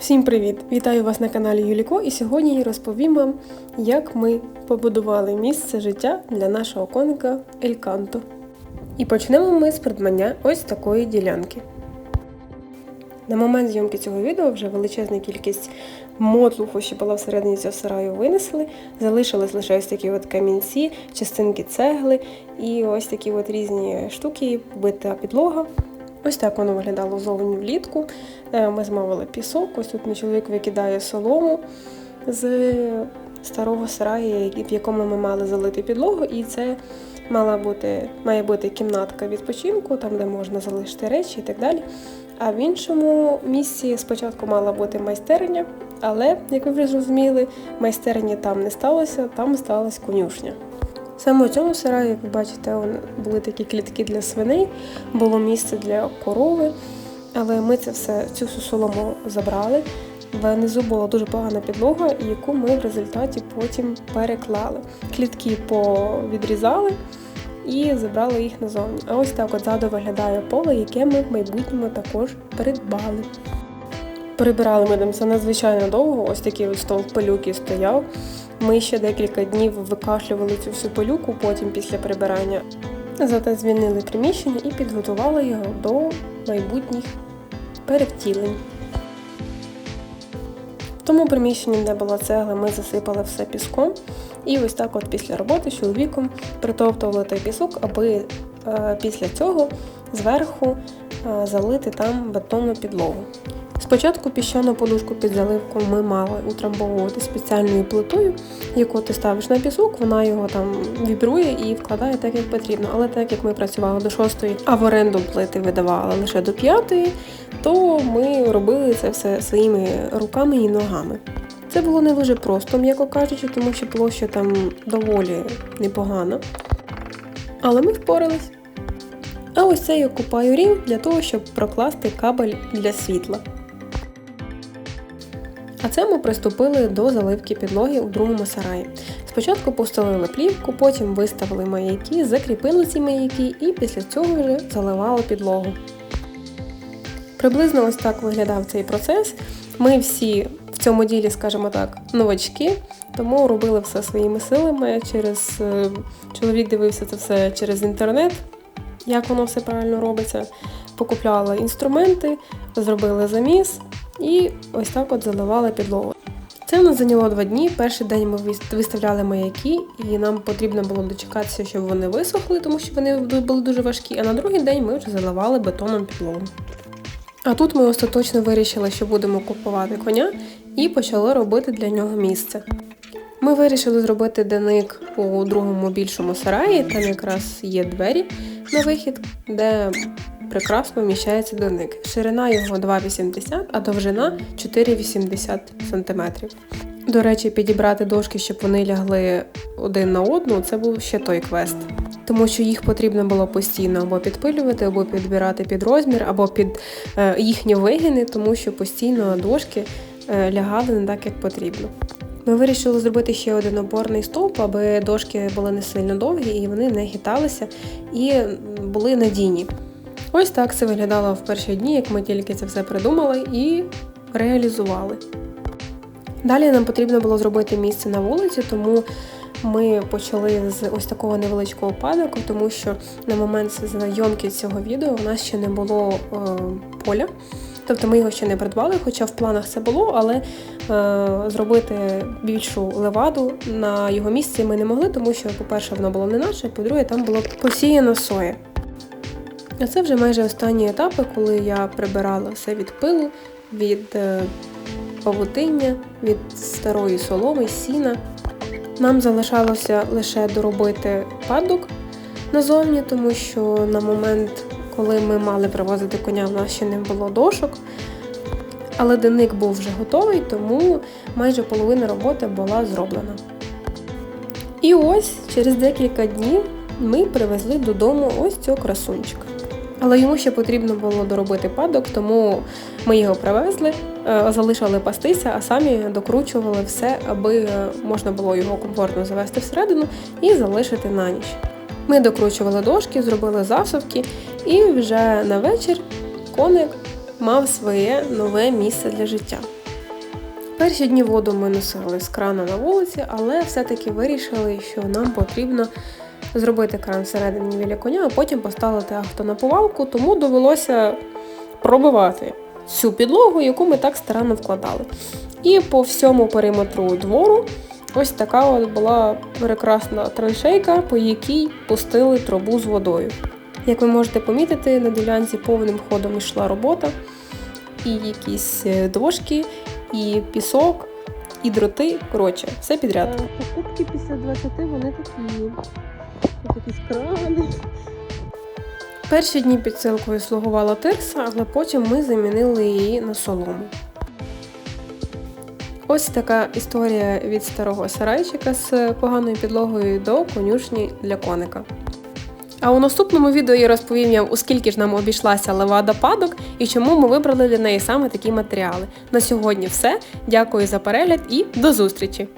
Всім привіт! Вітаю вас на каналі Юліко і сьогодні я розповім вам, як ми побудували місце життя для нашого коника Ельканто. І почнемо ми з придбання ось такої ділянки. На момент зйомки цього відео вже величезна кількість мотлуху, що була всередині цього сараю, винесли. Залишились лише ось такі от камінці, частинки цегли і ось такі от різні штуки, бита підлога. Ось так воно виглядало зовні влітку. Е, Ми змовили пісок. Ось тут мій чоловік викидає солому з старого сараю, в якому ми мали залити підлогу, і це мала бути, має бути кімнатка відпочинку, там де можна залишити речі і так далі. А в іншому місці спочатку мала бути майстерня, але, як ви вже зрозуміли, майстерні там не сталося, там сталася конюшня. Саме у цьому сараї, як ви бачите, були такі клітки для свиней, було місце для корови, але ми це все, цю всю солому забрали. Внизу була дуже погана підлога, яку ми в результаті потім переклали. Клітки повідрізали і забрали їх назовні. А ось так от ззаду виглядає поле, яке ми в майбутньому також придбали. Прибирали ми там все надзвичайно довго, ось такий ось стол пилюки стояв. Ми ще декілька днів викашлювали цю всю пилюку, потім після прибирання. Зате звільнили приміщення і підготували його до майбутніх перевтілень. В тому приміщенні, де була цегла, ми засипали все піском. І ось так от після роботи з чоловіком притоптували той пісок, аби е, після цього зверху е, залити там бетонну підлогу. Спочатку піщану подушку під заливку ми мали утрамбовувати спеціальною плитою, яку ти ставиш на пісок, вона його там вібрує і вкладає так, як потрібно. Але так як ми працювали до шостої, а в оренду плити видавали лише до п'ятої, то ми робили це все своїми руками і ногами. Це було не дуже просто, м'яко кажучи, тому що площа там доволі непогана. Але ми впорались. А ось це я купаю рів для того, щоб прокласти кабель для світла. А це ми приступили до заливки підлоги у другому сараї. Спочатку постелили плівку, потім виставили маяки, закріпили ці маяки і після цього вже заливали підлогу. Приблизно ось так виглядав цей процес. Ми всі в цьому ділі, скажімо так, новачки, тому робили все своїми силами. Через е, Чоловік дивився це все через інтернет, як воно все правильно робиться. Покупляли інструменти, зробили заміс. І ось так от заливали підлогу. Це в нас зайняло два дні. Перший день ми виставляли маяки, і нам потрібно було дочекатися, щоб вони висохли, тому що вони були дуже важкі. А на другий день ми вже заливали бетоном підлогу. А тут ми остаточно вирішили, що будемо купувати коня, і почали робити для нього місце. Ми вирішили зробити деник у другому більшому сараї, там якраз є двері на вихід, де прекрасно вміщається доник. Ширина його 2,80, а довжина 4,80 см. До речі, підібрати дошки, щоб вони лягли один на одну, це був ще той квест. Тому що їх потрібно було постійно або підпилювати, або підбирати під розмір, або під е, їхні вигини, тому що постійно дошки е, лягали не так, як потрібно. Ми вирішили зробити ще один опорний стовп, аби дошки були не сильно довгі і вони не хиталися і були надійні. Ось так це виглядало в перші дні, як ми тільки це все придумали і реалізували. Далі нам потрібно було зробити місце на вулиці, тому ми почали з ось такого невеличкого падоку, тому що на момент зйомки цього відео у нас ще не було е, поля. Тобто ми його ще не придбали, хоча в планах це було, але е, зробити більшу леваду на його місці ми не могли, тому що, по-перше, воно було не наше, по-друге, там було посіяно соя. А це вже майже останні етапи, коли я прибирала все від пилу, від е, павутиння, від старої соломи, сіна. Нам залишалося лише доробити падок назовні, тому що на момент, коли ми мали привозити коня, в нас ще не було дошок. Але деник був вже готовий, тому майже половина роботи була зроблена. І ось через декілька днів ми привезли додому ось цього красунчика. Але йому ще потрібно було доробити падок, тому ми його привезли, е, залишили пастися, а самі докручували все, аби е, можна було його комфортно завести всередину і залишити на ніч. Ми докручували дошки, зробили засувки, і вже на вечір коник мав своє нове місце для життя. Перші дні воду ми носили з крана на вулиці, але все-таки вирішили, що нам потрібно зробити кран всередині біля коня, а потім поставити автонаповалку, тому довелося пробивати цю підлогу, яку ми так старанно вкладали. І по всьому периметру двору ось така от була прекрасна траншейка, по якій пустили трубу з водою. Як ви можете помітити, на ділянці повним ходом йшла робота, і якісь е, дошки, і пісок, і дроти. Коротше, все підряд. Покупки після 20 вони такі. Тут якісь крани. Перші дні підсилкою слугувала тирса, але потім ми замінили її на солому. Ось така історія від старого сарайчика з поганою підлогою до конюшні для коника. А у наступному відео я розповім вам, у скільки ж нам обійшлася левада падок і чому ми вибрали для неї саме такі матеріали. На сьогодні все. Дякую за перегляд і до зустрічі!